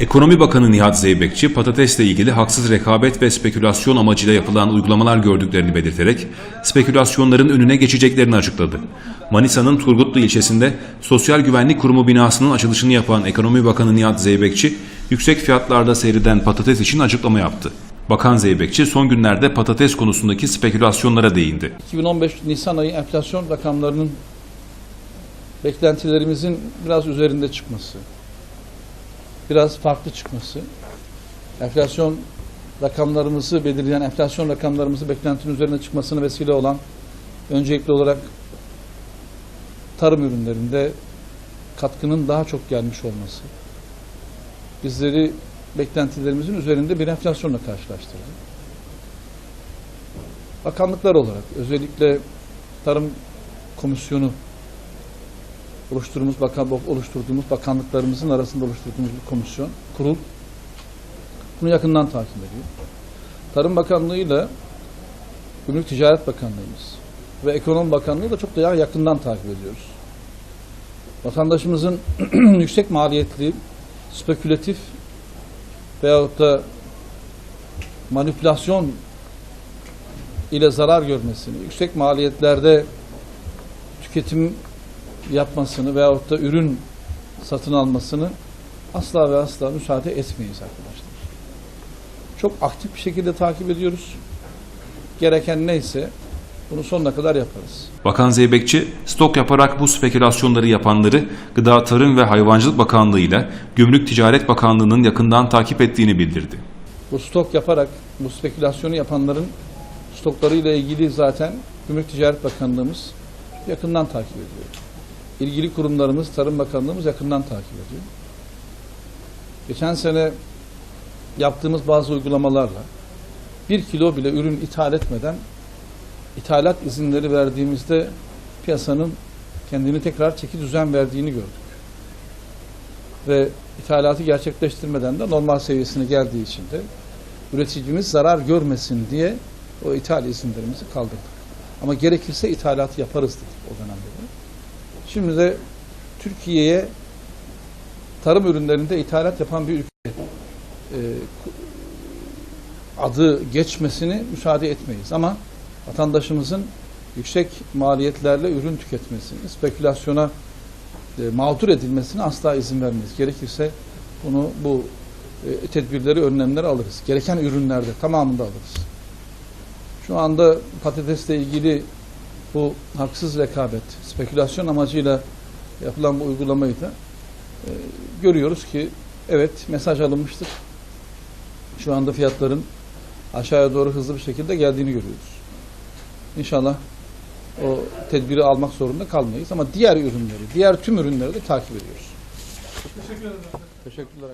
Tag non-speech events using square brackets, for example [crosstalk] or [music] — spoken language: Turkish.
Ekonomi Bakanı Nihat Zeybekçi, patatesle ilgili haksız rekabet ve spekülasyon amacıyla yapılan uygulamalar gördüklerini belirterek, spekülasyonların önüne geçeceklerini açıkladı. Manisa'nın Turgutlu ilçesinde Sosyal Güvenlik Kurumu binasının açılışını yapan Ekonomi Bakanı Nihat Zeybekçi, yüksek fiyatlarda seyreden patates için açıklama yaptı. Bakan Zeybekçi son günlerde patates konusundaki spekülasyonlara değindi. 2015 Nisan ayı enflasyon rakamlarının beklentilerimizin biraz üzerinde çıkması, biraz farklı çıkması, enflasyon rakamlarımızı belirleyen enflasyon rakamlarımızı beklentinin üzerine çıkmasına vesile olan öncelikli olarak tarım ürünlerinde katkının daha çok gelmiş olması, bizleri beklentilerimizin üzerinde bir enflasyonla karşılaştırdı. Bakanlıklar olarak özellikle Tarım Komisyonu oluşturduğumuz bakan oluşturduğumuz bakanlıklarımızın arasında oluşturduğumuz bir komisyon, kurul bunu yakından takip ediyor. Tarım Bakanlığı'yla Gümrük Ticaret Bakanlığımız ve Ekonomi Bakanlığı da çok daha yakından takip ediyoruz. Vatandaşımızın [clears throat] yüksek maliyetli, spekülatif veyahut da manipülasyon ile zarar görmesini, yüksek maliyetlerde tüketim yapmasını veyahut da ürün satın almasını asla ve asla müsaade etmeyiz arkadaşlar. Çok aktif bir şekilde takip ediyoruz. Gereken neyse bunu sonuna kadar yaparız. Bakan Zeybekçi, stok yaparak bu spekülasyonları yapanları Gıda Tarım ve Hayvancılık Bakanlığı ile Gümrük Ticaret Bakanlığı'nın yakından takip ettiğini bildirdi. Bu stok yaparak bu spekülasyonu yapanların stoklarıyla ilgili zaten Gümrük Ticaret Bakanlığımız yakından takip ediyor. İlgili kurumlarımız, Tarım Bakanlığımız yakından takip ediyor. Geçen sene yaptığımız bazı uygulamalarla bir kilo bile ürün ithal etmeden ithalat izinleri verdiğimizde piyasanın kendini tekrar çeki düzen verdiğini gördük. Ve ithalatı gerçekleştirmeden de normal seviyesine geldiği için de üreticimiz zarar görmesin diye o ithal izinlerimizi kaldırdık. Ama gerekirse ithalatı yaparız dedik o dönemde de. Şimdi de Türkiye'ye tarım ürünlerinde ithalat yapan bir ülke e, adı geçmesini müsaade etmeyiz. Ama vatandaşımızın yüksek maliyetlerle ürün tüketmesini, spekülasyona e, mağdur edilmesine asla izin vermeyiz. Gerekirse bunu bu e, tedbirleri, önlemleri alırız. Gereken ürünlerde tamamında alırız. Şu anda patatesle ilgili bu haksız rekabet, spekülasyon amacıyla yapılan bu uygulamayı da e, görüyoruz ki evet mesaj alınmıştır. Şu anda fiyatların aşağıya doğru hızlı bir şekilde geldiğini görüyoruz. İnşallah o tedbiri almak zorunda kalmayız ama diğer ürünleri, diğer tüm ürünleri de takip ediyoruz. Teşekkür ederim. Teşekkürler.